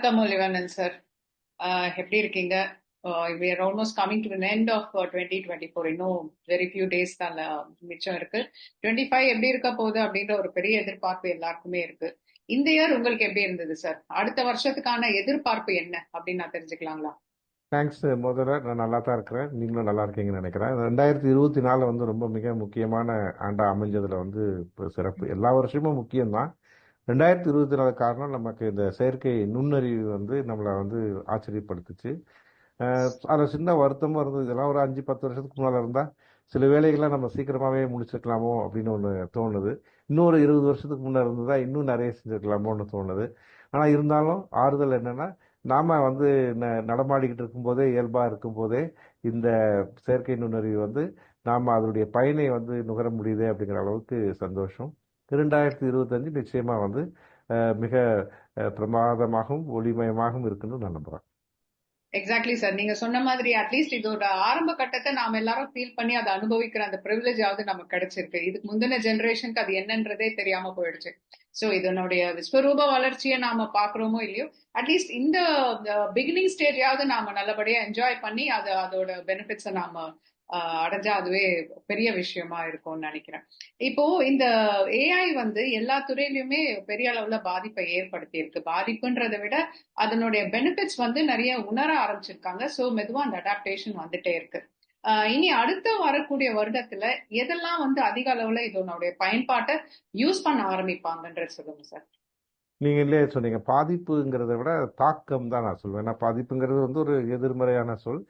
வணக்கம் ஒலிவனன் சார் எப்படி இருக்கீங்க? We are almost coming to end of twenty twenty four இன்னும் வெரி ஃபியூ டேஸ் தான் மிச்சம் இருக்கு. டுவெண்ட்டி ஃபைவ் எப்படி இருக்க போகுது அப்படின்ற ஒரு பெரிய எதிர்பார்ப்பு எல்லாருக்குமே இருக்கு. இந்த இயர் உங்களுக்கு எப்படி இருந்தது சார் அடுத்த வருஷத்துக்கான எதிர்பார்ப்பு என்ன அப்படின்னு நான் தெரிஞ்சுக்கலாங்களா? தேங்க்ஸ் முதல்ல நான் நல்லா தான் இருக்கிறேன். நீங்களும் நல்லா இருக்கீங்கன்னு நினைக்கிறேன். ரெண்டாயிரத்தி இருபத்தி நாலு வந்து ரொம்ப மிக முக்கியமான ஆண்டா அமைஞ்சதுல வந்து இப்போ சிறப்பு. எல்லா வருஷமும் முக்கியம்தான். ரெண்டாயிரத்தி இருபத்தி நாலு காரணம் நமக்கு இந்த செயற்கை நுண்ணறிவு வந்து நம்மளை வந்து ஆச்சரியப்படுத்துச்சு. அதில் சின்ன வருத்தமும் இருந்தது. இதெல்லாம் ஒரு அஞ்சு பத்து வருஷத்துக்கு முன்னால் இருந்தால் சில வேலைகள்லாம் நம்ம சீக்கிரமாகவே முடிச்சிருக்கலாமோ அப்படின்னு ஒன்று தோணுது. இன்னொரு இருபது வருஷத்துக்கு முன்னே இருந்ததா இன்னும் நிறைய செஞ்சுருக்கலாமோன்னு தோணுது. ஆனால் இருந்தாலும் ஆறுதல் என்னென்னா நாம் வந்து ந நடமாடிக்கிட்டு இருக்கும்போதே இயல்பாக இருக்கும்போதே இந்த செயற்கை நுண்ணறிவு வந்து நாம் அதனுடைய பயனை வந்து நுகர முடியுது அப்படிங்கிற அளவுக்கு சந்தோஷம். இரண்டாயிரத்தி இருபத்தஞ்சு நிச்சயமாக வந்து மிக பிரமாதமாகவும் ஒளிமயமாகவும் இருக்குன்னு நான் நம்புறேன். எக்ஸாக்ட்லி சார் நீங்க சொன்ன மாதிரி அட்லீஸ்ட் இதோட ஆரம்ப கட்டத்தை நாம எல்லாரும் ஃபீல் பண்ணி அதை அனுபவிக்கிற அந்த ப்ரிவிலேஜ் ஆகுது நமக்கு கிடைச்சிருக்கு. இதுக்கு முந்தின ஜென்ரேஷனுக்கு அது என்னன்றதே தெரியாம போயிடுச்சு. சோ இதனுடைய விஸ்வரூப வளர்ச்சியை நாம பாக்குறோமோ இல்லையோ அட்லீஸ்ட் இந்த பிகினிங் ஸ்டேஜாவது நாம நல்லபடியா என்ஜாய் பண்ணி அது அதோட பெனிஃபிட்ஸை நாம அடைஞ்சா அதுவே பெரிய விஷயமா இருக்கும்னு நினைக்கிறேன். இப்போ இந்த ஏஐ வந்து எல்லா துறையிலுமே பெரிய அளவுல பாதிப்பை ஏற்படுத்தி இருக்கு பாதிப்புன்றதை விட அதனுடைய பெனிஃபிட்ஸ் வந்து நிறைய உணர ஆரம்பிச்சிருக்காங்க. ஸோ மெதுவா அந்த அடாப்டேஷன் வந்துட்டே இருக்கு. இனி அடுத்த வரக்கூடிய வருடத்துல எதெல்லாம் வந்து அதிக அளவுல இதனுடைய பயன்பாட்டை யூஸ் பண்ண ஆரம்பிப்பாங்கன்றது சொல்லுங்க சார். நீங்க இல்லையே சொன்னீங்க. பாதிப்புங்கிறத விட தாக்கம் தான் நான் சொல்லுவேன் ஏன்னா பாதிப்புங்கிறது வந்து ஒரு எதிர்மறையான சொல்.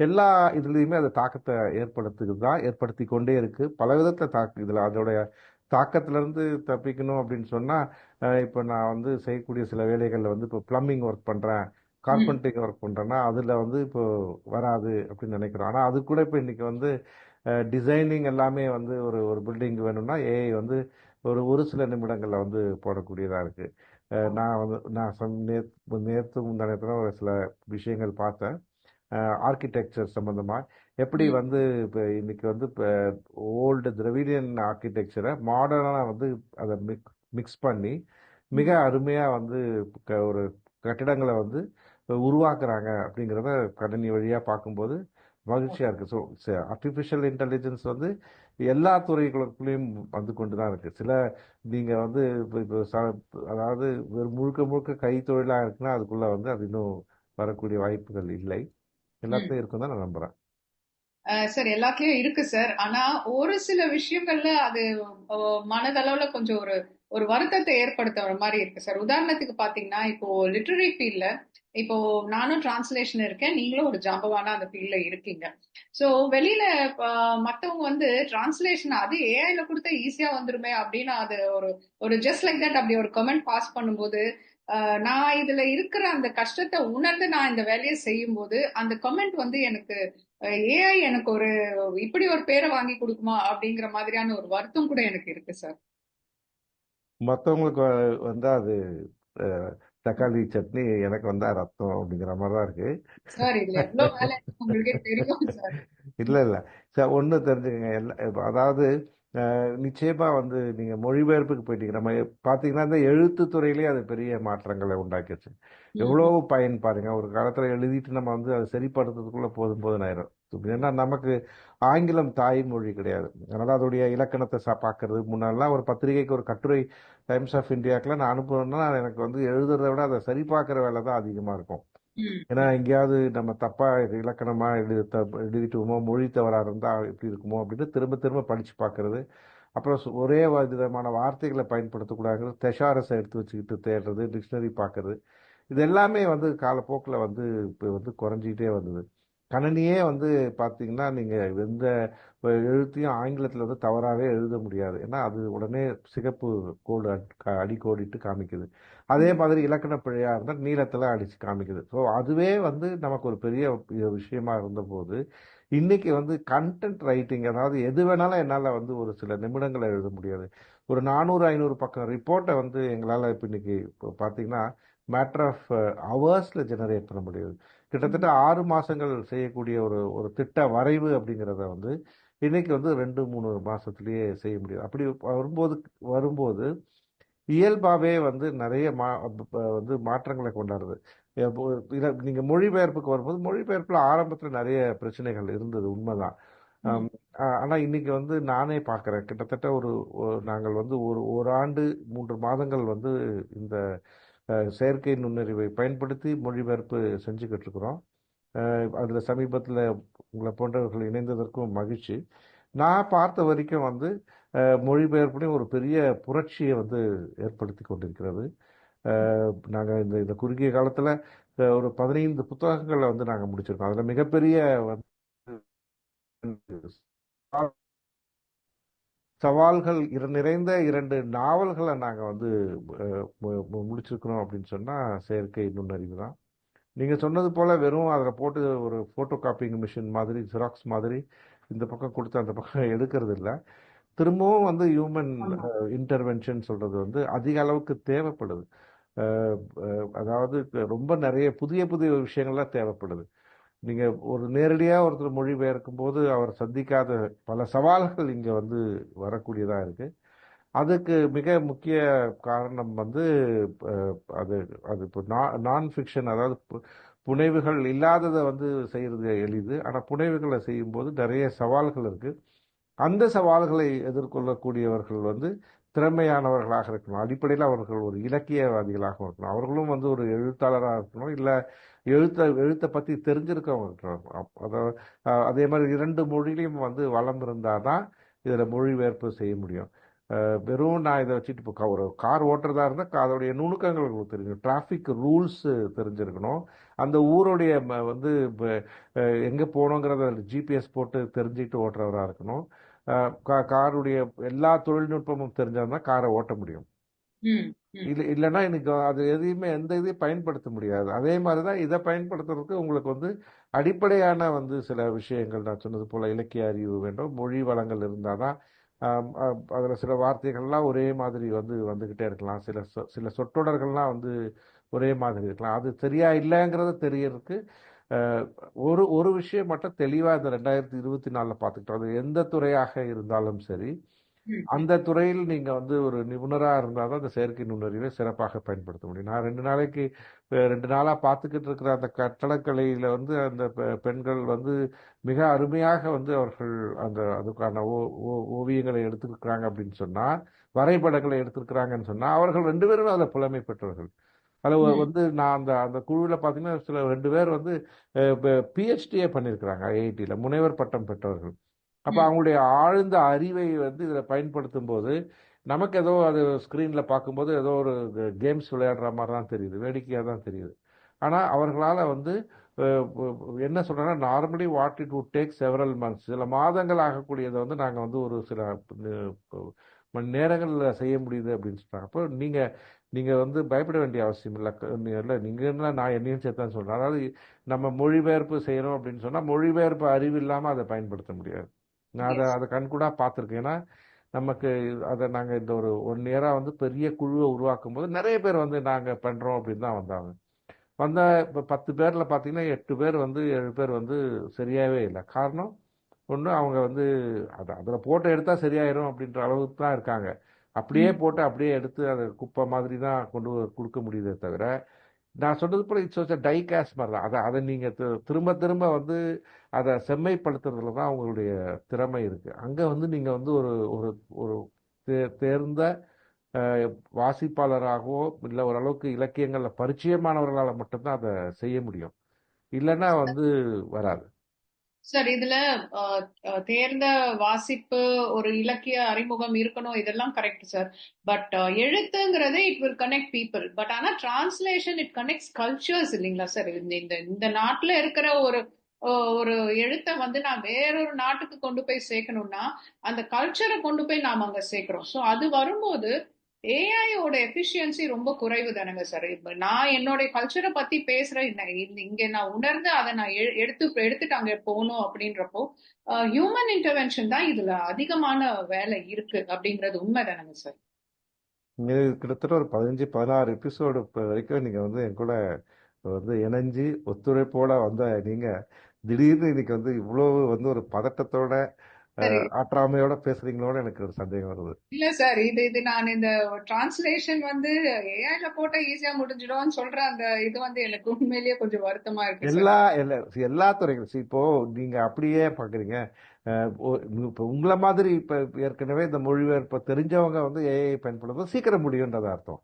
எல்லா இதுலேயுமே அது தாக்கத்தை ஏற்படுத்துகிறது தான் ஏற்படுத்தி கொண்டே இருக்குது பல விதத்தை தாக்கு இதில் அதோடைய தாக்கத்திலேருந்து தப்பிக்கணும் அப்படின்னு சொன்னால் இப்போ நான் வந்து செய்யக்கூடிய சில வேலைகளில் வந்து இப்போ ப்ளம்பிங் ஒர்க் பண்ணுறேன் கார்பெண்டிங் ஒர்க் பண்ணுறேன்னா அதில் வந்து இப்போ வராது அப்படின்னு நினைக்கிறோம் ஆனால் அது கூட இப்போ இன்றைக்கி வந்து டிசைனிங் எல்லாமே வந்து ஒரு ஒரு பில்டிங் வேணும்னா ஏஐ வந்து ஒரு ஒரு சில நிமிடங்களில் வந்து போடக்கூடியதாக இருக்குது நான் வந்து நான் நேற்று நேற்று முந்தானத்தில் ஒரு சில விஷயங்கள் பார்த்தேன். ஆர்கிடெக்சர் சம்மந்தமாக எப்படி வந்து இப்போ இன்னைக்கு வந்து இப்போ ஓல்டு திரவிடியன் ஆர்கிடெக்சரை மாடர்னாக வந்து அதை மிக் மிக்ஸ் பண்ணி மிக அருமையாக வந்து ஒரு கட்டிடங்களை வந்து உருவாக்குறாங்க அப்படிங்கிறத கணினி வழியாக பார்க்கும்போது மகிழ்ச்சியாக இருக்குது ஸோ ஆர்டிஃபிஷியல் இன்டெலிஜென்ஸ் வந்து எல்லா துறைகளுக்குள்ளேயும் வந்து கொண்டு தான் இருக்குது சில நீங்கள் வந்து இப்போ இப்போ அதாவது முழுக்க முழுக்க கைத்தொழிலாக இருக்குன்னா அதுக்குள்ளே வந்து அது இன்னும் வரக்கூடிய வாய்ப்புகள் இல்லை. எல்லாத்துலயும் இருக்கும் தான் நான் நம்புறேன். சார் எல்லாத்துலயும் இருக்கு சார். ஆனா ஒரு சில விஷயங்கள்ல அது மனதளவுல கொஞ்சம் ஒரு ஒரு வருத்தத்தை ஏற்படுத்துற மாதிரி இருக்கு சார். உதாரணத்துக்கு பாத்தீங்கன்னா இப்போ லிட்டரரி ஃபீல்ட்ல இப்போ நானும் டிரான்ஸ்லேஷன் இருக்கேன் நீங்களும் ஒரு ஜாம்பவானா அந்த ஃபீல்ட்ல இருக்கீங்க. ஸோ வெளியில மத்தவங்க வந்து டிரான்ஸ்லேஷன் அது ஏஐல கொடுத்தா ஈஸியா வந்துருமே அப்படின்னு அது ஒரு ஒரு ஜஸ்ட் லைக் தட் அப்படி ஒரு கமெண்ட் பாஸ் பண்ணும்போது நான் இதுல இருக்கிற அந்த கஷ்டத்தை உணர்ந்து நான் இந்த வேலையை செய்யும் போது அந்த கமெண்ட் வந்து எனக்கு ஏஐ எனக்கு ஒரு இப்படி ஒரு பேரை வாங்கி கொடுக்குமா அப்படிங்கிற மாதிரியான ஒரு வருத்தம் கூட எனக்கு இருக்கு சார் மற்றவங்களுக்கு வந்து அது தக்காளி சட்னி எனக்கு வந்தா ரத்தம் அப்படிங்கிற மாதிரி தான் இருக்கு. சார் இதுல எவ்வளவு வேலை உங்களுக்கே தெரியும் சார் இல்ல இல்ல. சார் ஒண்ணு தெரிஞ்சுக்கங்க. எல்லா அதாவது நிச்சயமா வந்து நீங்க மொழிபெயர்ப்புக்கு போயிட்டீங்க. நம்ம பாத்தீங்கன்னா இந்த எழுத்து துறையிலேயே அது பெரிய மாற்றங்களை உண்டாக்கிச்சு எவ்வளவு பயன் பாருங்க. ஒரு காலத்துல எழுதிட்டு நம்ம வந்து அதை சரிப்படுத்துறதுக்குள்ள போதும் போதும் ஆயிரும். ஏன்னா நமக்கு ஆங்கிலம் தாய்மொழி கிடையாது. அதனால அதோடைய இலக்கணத்தை சா பார்க்கறது முன்னாடிலாம் ஒரு பத்திரிகைக்கு ஒரு கட்டுரை டைம்ஸ் ஆஃப் இந்தியாக்கெல்லாம் நான் அனுப்புவேன்னா எனக்கு வந்து எழுதுறத விட அதை சரி பார்க்குற வேலை தான் அதிகமாக இருக்கும். ஏன்னா எங்கேயாவது நம்ம தப்பா இலக்கணமா எழுதி எழுதிட்டுமோ மொழி தவறா இருந்தா எப்படி இருக்குமோ அப்படின்னு திரும்ப திரும்ப படிச்சு பார்க்கறது அப்புறம் ஒரே விதமான வார்த்தைகளை பயன்படுத்தக்கூடாதுங்கிறது தெஷாரஸை எடுத்து வச்சுக்கிட்டு தேடுறது டிக்ஷனரி பார்க்கறது இது எல்லாமே வந்து காலப்போக்கில் வந்து இப்போ வந்து குறைஞ்சிக்கிட்டே வந்தது. கணனியே வந்து பார்த்தீங்கன்னா நீங்கள் எந்த எழுத்தையும் ஆங்கிலத்தில் வந்து தவறாகவே எழுத முடியாது. ஏன்னா அது உடனே சிகப்பு கோடு அடி கோடிட்டு காமிக்குது. அதே மாதிரி இலக்கண பிழையாக இருந்தால் நீளத்தில் அடித்து காமிக்குது. ஸோ அதுவே வந்து நமக்கு ஒரு பெரிய விஷயமா இருந்தபோது இன்னைக்கு வந்து கண்டென்ட் ரைட்டிங் அதாவது எது வேணாலும் என்னால் வந்து ஒரு சில நிமிடங்களை எழுத முடியாது. ஒரு நானூறு ஐநூறு பக்கம் ரிப்போர்ட்டை வந்து எங்களால் இப்போ இன்னைக்கு இப்போ பார்த்தீங்கன்னா மேட்டர் ஆஃப் ஹவர்ஸில் ஜெனரேட் பண்ண முடியுது. கிட்டத்தட்ட ஆறு மாதங்கள் செய்யக்கூடிய ஒரு ஒரு திட்ட வரைவு அப்படிங்கிறத வந்து இன்னைக்கு வந்து ரெண்டு மூணு மாதத்துலேயே செய்ய முடியும் அப்படி வரும்போது வரும்போது இயல்பாகவே வந்து நிறைய மா வந்து மாற்றங்களை கொண்டாடுது. இப்போ இத நீங்க மொழிபெயர்ப்புக்கு வரும்போது மொழிபெயர்ப்புல ஆரம்பத்துல நிறைய பிரச்சனைகள் இருந்தது உண்மைதான். ம். ஆம், ஆ- ஆனா இன்னைக்கு வந்து நானே பார்க்கிறேன் கிட்டத்தட்ட ஒரு நாங்கள் வந்து ஒரு ஒரு ஆண்டு மூன்று மாதங்கள் வந்து இந்த செயற்கை நுண்ணறிவை பயன்படுத்தி மொழிபெயர்ப்பு செஞ்சுக்கிட்டு இருக்கிறோம் அதில் சமீபத்தில் உங்களை போன்றவர்கள் இணைந்ததற்கும் மகிழ்ச்சி. நான் பார்த்த வரைக்கும் வந்து அஹ், மொழிபெயர்ப்புலையும் ஒரு பெரிய புரட்சியை வந்து ஏற்படுத்தி கொண்டிருக்கிறது. நாங்கள் இந்த இந்த குறுகிய காலத்தில் ஒரு பதினைந்து புத்தகங்களை வந்து நாங்கள் முடிச்சிருக்கோம். அதில் மிகப்பெரிய வந்து சவால்கள் இர- நிறைந்த இரண்டு நாவல்களை நாங்க வந்து முடிச்சிருக்கிறோம் அப்படின்னு சொன்னா செயற்கை நுண்ணறிவு தான். நீங்க சொன்னது போல வெறும் அதுல போட்டு ஒரு போட்டோ காப்பிங் மிஷின் மாதிரி ஜெராக்ஸ் மாதிரி இந்த பக்கம் கொடுத்து அந்த பக்கம் எடுக்கிறது இல்ல திரும்பவும் வந்து ஹியூமன் இன்டர்வென்ஷன் சொல்றது வந்து அதிக அளவுக்கு தேவைப்படுது. அதாவது ரொம்ப நிறைய புதிய புதிய விஷயங்கள்லாம் தேவைப்படுது. நீங்க ஒரு நேரடியாக ஒருத்தர் மொழிபெயர்க்கும் போது அவர் சந்திக்காத பல சவால்கள் இங்க வந்து வரக்கூடியதாக இருக்கு. அதுக்கு மிக முக்கிய காரணம் வந்து அது அது இப்போ நான் ஃபிக்ஷன் அதாவது பு- புனைவுகள் இல்லாததை வந்து செய்கிறது எளிது. ஆனால் புனைவுகளை செய்யும்போது நிறைய சவால்கள் இருக்குது அந்த சவால்களை எதிர்கொள்ளக்கூடியவர்கள் வந்து திறமையானவர்களாக இருக்கணும். அடிப்படையில் அவர்கள் ஒரு இலக்கியவாதிகளாக இருக்கணும். அவர்களும் வந்து ஒரு எழுத்தாளராக இருக்கணும். இல்லை எழுத்த எழுத்தை பற்றி தெரிஞ்சிருக்கவங்க அதாவது அதே மாதிரி இரண்டு மொழியிலையும் வந்து வளம் இருந்தால் தான் இதில் மொழிபெயர்ப்பு செய்ய முடியும். வெறும் நான் இதை வச்சுட்டு இப்போ ஒரு கார் ஓட்டுறதா இருந்தால் அதோடைய நுணுக்கங்கள் உங்களுக்கு தெரியும் டிராஃபிக் ரூல்ஸு தெரிஞ்சிருக்கணும். அந்த ஊருடைய ம- வந்து எங்கே போகணுங்கிறத ஜிபிஎஸ் போட்டு தெரிஞ்சுக்கிட்டு ஓட்டுறவராக இருக்கணும். கா- காருடைய எல்லா தொழில்நுட்பமும் தெரிஞ்சால் தான் காரை ஓட்ட முடியும். இல்லை இல்லைன்னா எனக்கு அது எதையுமே எந்த இதையும் பயன்படுத்த முடியாது. அதே மாதிரி தான் இதை பயன்படுத்துறதுக்கு உங்களுக்கு வந்து அடிப்படையான வந்து சில விஷயங்கள் நான் சொன்னது போல் இலக்கிய அறிவு வேண்டும். மொழி வளங்கள் இருந்தால் தான் அதில் சில வார்த்தைகள்லாம் ஒரே மாதிரி வந்து வந்துக்கிட்டே இருக்கலாம். சில சொ- சில சொற்றொடர்கள்லாம் வந்து ஒரே மாதிரி இருக்கலாம். அது சரியா இல்லைங்கிறத தெரியறதுக்கு ஒரு ஒரு விஷயம் மட்டும் தெளிவாக இந்த ரெண்டாயிரத்தி இருபத்தி நாலில் பார்த்துக்கிட்டோம். அது எந்த துறையாக இருந்தாலும் சரி அந்த துறையில் நீங்க வந்து ஒரு நிபுணராக இருந்தால் தான் அந்த செயற்கை நுண்ணறிவை சிறப்பாக பயன்படுத்த முடியும். நான் ரெண்டு நாளைக்கு ரெண்டு நாளா பார்த்துக்கிட்டு இருக்கிற அந்த கட்டடக்கலையில வந்து அந்த பெண்கள் வந்து மிக அருமையாக வந்து அவர்கள் அந்த அதுக்கான ஓ ஓவியங்களை எடுத்திருக்கிறாங்க அப்படின்னு சொன்னா வரைபடங்களை எடுத்திருக்கிறாங்கன்னு சொன்னா அவர்கள் ரெண்டு பேரும் அதில் புலமை பெற்றவர்கள். அதில் வந்து நான் அந்த அந்த குழுவில் பார்த்தீங்கன்னா சில ரெண்டு பேர் வந்து பிஹெச்டியே பண்ணியிருக்கிறாங்க ஐஐடியில் முனைவர் பட்டம் பெற்றவர்கள். அப்போ அவங்களுடைய ஆழ்ந்த அறிவை வந்து இதில் பயன்படுத்தும் போது நமக்கு ஏதோ அது ஸ்க்ரீனில் பார்க்கும்போது ஏதோ ஒரு கேம்ஸ் விளையாடுற மாதிரி தான் தெரியுது வேடிக்கையாக தான் தெரியுது. ஆனால் அவர்களால் வந்து என்ன சொல்றாங்கன்னா normally what it would take several months சில மாதங்கள் ஆகக்கூடியதை வந்து நாங்கள் வந்து ஒரு சில மணி நேரங்களில் செய்ய முடியுது அப்படின்னு சொல்றாங்க. அப்போ நீங்கள் நீங்கள் வந்து பயப்பட வேண்டிய அவசியம் இல்லை. இல்லை நீங்கள் நான் என்னையும் சேர்த்து தான் சொல்கிறேன் அதாவது நம்ம மொழிபெயர்ப்பு செய்யணும் அப்படின்னு சொன்னால் மொழிபெயர்ப்பு அறிவு இல்லாமல் அதை பயன்படுத்த முடியாது. நான் அதை அதை கண்கூடா பார்த்துருக்கேன். ஏன்னா நமக்கு அதை நாங்கள் இந்த ஒரு ஒன் இயராக வந்து பெரிய குழுவை உருவாக்கும் போது நிறைய பேர் வந்து நாங்கள் பண்ணுறோம் அப்படின்னு தான் வந்தாங்க. வந்த இப்போ பத்து பேரில் பார்த்தீங்கன்னா எட்டு பேர் வந்து ஏழு பேர் வந்து சரியாகவே இல்லை. காரணம் ஒன்று அவங்க வந்து அதை அதில் போட்டு எடுத்தால் சரியாயிரும் அப்படின்ற அளவுக்கு தான் இருக்காங்க. அப்படியே போட்டு அப்படியே எடுத்து அதை குப்பை மாதிரி தான் கொண்டு கொடுக்க முடியுதே தவிர நான் சொன்னது போல இட்ஸ் டை கேஸ் மாதிரி தான். அதை அதை நீங்கள் திரும்ப திரும்ப வந்து அதை செம்மைப்படுத்துறதுல தான் அவங்களுடைய திறமை இருக்குது அங்கே வந்து நீங்கள் வந்து ஒரு ஒரு ஒரு தே- தேர்ந்த வாசிப்பாளராகவோ இல்லை ஓரளவுக்கு இலக்கியங்களில் பரிச்சயமானவர்களால் மட்டும்தான் அதை செய்ய முடியும். இல்லைன்னா வந்து வராது. சார் இதுல தேர்ந்த வாசிப்பு ஒரு இலக்கிய அறிமுகம் இருக்கணும் இதெல்லாம் correct sir. But எழுத்துங்கிறது it will connect people but ஆனா டிரான்ஸ்லேஷன் இட் கனெக்ட்ஸ் கல்ச்சர்ஸ் இல்லைங்களா சார்? இந்த இந்த இந்த நாட்டுல இருக்கிற ஒரு ஒரு எழுத்தை வந்து நான் வேறொரு நாட்டுக்கு கொண்டு போய் சேர்க்கணும்னா அந்த கல்ச்சரை கொண்டு போய் நாம் அங்க சேர்க்கிறோம். ஸோ அது வரும்போது ஏஐயோட எஃபிஷியன்சி ரொம்ப குறைவு தானங்க சார் நான் என்னோட கல்ச்சரை பத்தி பேசுறேன் இங்க நான் உணர்ந்து அதை நான் எ- எடுத்து எடுத்துட்டு அங்க போகணும் அப்படின்றப்போ ஹியூமன் இன்டர்வென்ஷன் தான் இதுல அதிகமான வேலை இருக்கு அப்படிங்கிறது உண்மை தானேங்க சார் இது கிட்டத்தட்ட ஒரு பதினஞ்சு பதினாறு எபிசோடு வரைக்கும் நீங்கள் வந்து என் கூட வந்து இணைஞ்சு ஒத்துழைப்போட வந்த நீங்கள் திடீர்னு இன்னைக்கு வந்து இவ்வளோ வந்து ஒரு பதட்டத்தோட ஆற்றாமையோட பேசுறீங்களோன்னு எனக்கு ஒரு சந்தேகம் வருது. இல்ல சார் இது இது நான் இந்த டிரான்ஸ்லேஷன் வந்து ஏஐல போட்டா ஈஸியா முடிஞ்சிடும்னு சொல்ற அந்த இது வந்து எனக்கு உண்மையிலேயே கொஞ்சம் வருத்தமா இருக்கு எல்லா எல்லா எல்லா துறைகளும் இப்போ நீங்க அப்படியே பாக்குறீங்க. இப்போ உங்களை மாதிரி இப்ப ஏற்கனவே இந்த மொழிபெயர்ப்ப தெரிஞ்சவங்க வந்து ஏஐ பயன்படுத்தும் சீக்கிரம் முடியும்ன்றது அர்த்தம்.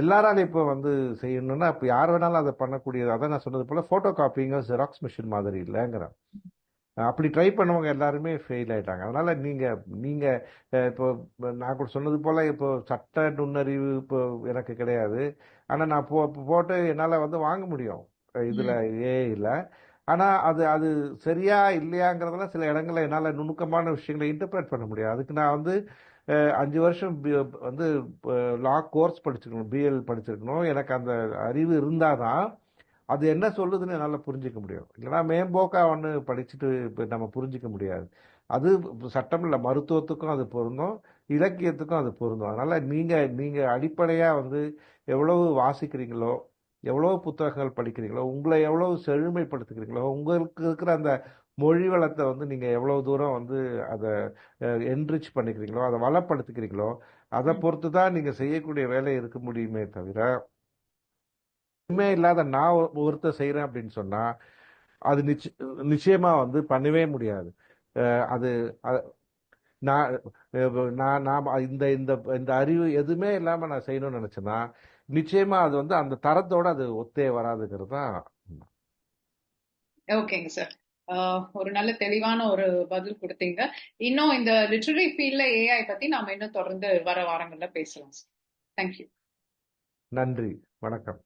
எல்லாராலும் இப்போ வந்து செய்யணும்னா இப்போ யார் வேணாலும் அதை பண்ணக்கூடியது. அதான் நான் சொன்னது போல போட்டோ காப்பிங்க ஜெராக்ஸ் மிஷின் மாதிரி இல்லைங்கிறேன் அப்படி ட்ரை பண்ணவங்க எல்லாருமே ஃபெயில் ஆயிட்டாங்க. அதனால நீங்க நீங்க அஹ், இப்போ நான் கூட சொன்னது போல இப்போ சட்ட நுண்ணறிவு இப்போ எனக்கு கிடையாது. ஆனா நான் போ போட்டு என்னால வந்து வாங்க முடியும். இதுல ம், ஏஐல ஆனா அது அது சரியா இல்லையாங்கிறதுல சில இடங்கள்ல என்னால நுணுக்கமான விஷயங்களை இன்டர்பிரேட் பண்ண முடியும். அதுக்கு நான் வந்து அஞ்சு வருஷம் வந்து லா கோர்ஸ் படிச்சிருக்கணும். பிஎல் படிச்சிருக்கணும். எனக்கு அந்த அறிவு இருந்தாதான் அது என்ன சொல்லுதுன்னு என்னால் புரிஞ்சிக்க முடியும். இல்லைன்னா மேம்போக்கா ஒன்று படிச்சுட்டு இப்போ நம்ம புரிஞ்சிக்க முடியாது. அது சட்டம் இல்லை மருத்துவத்துக்கும் அது பொருந்தும் இலக்கியத்துக்கும் அது பொருந்தும். அதனால நீங்க நீங்க அடிப்படையா வந்து எவ்வளவு வாசிக்கிறீங்களோ எவ்வளவு புத்தகங்கள் படிக்கிறீங்களோ உங்களை எவ்வளவு செழுமைப்படுத்துகிறீங்களோ உங்களுக்கு இருக்கிற அந்த மொழி வளத்தை வந்து நீங்க எவ்வளவு தூரம் வந்து அதை என்ரிச் பண்ணிக்கிறீங்களோ அதை வளப்படுத்திக்கிறீங்களோ அதை. பொறுத்து தான் நீங்க செய்யக்கூடிய வேலை இருக்க முடியுமே தவிர உண்மையே இல்லாத நான் ஒரு- ஒருத்தர் செய்யறேன் அப்படின்னு சொன்னா அது நிச்ச நிச்சயமா வந்து பண்ணவே முடியாது. அது நான் நான் நான் இந்த இந்த இந்த அறிவு எதுவுமே இல்லாம நான் செய்யணும்னு நினைச்சேன்னா நிச்சயமா அது வந்து அந்த தரத்தோட அது ஒத்தே வராதுங்கிறது தான். ஓகேங்க சார். ஒரு நல்ல தெளிவான ஒரு பதில் கொடுத்தீங்க. இன்னும் இந்த லிட்ரரி ஃபீல்ட்ல ஏஐ பத்தி நாம இன்னும் தொடர்ந்து வர வாரங்கள்ல பேசலாம் சார். தேங்க்யூ நன்றி. வணக்கம்.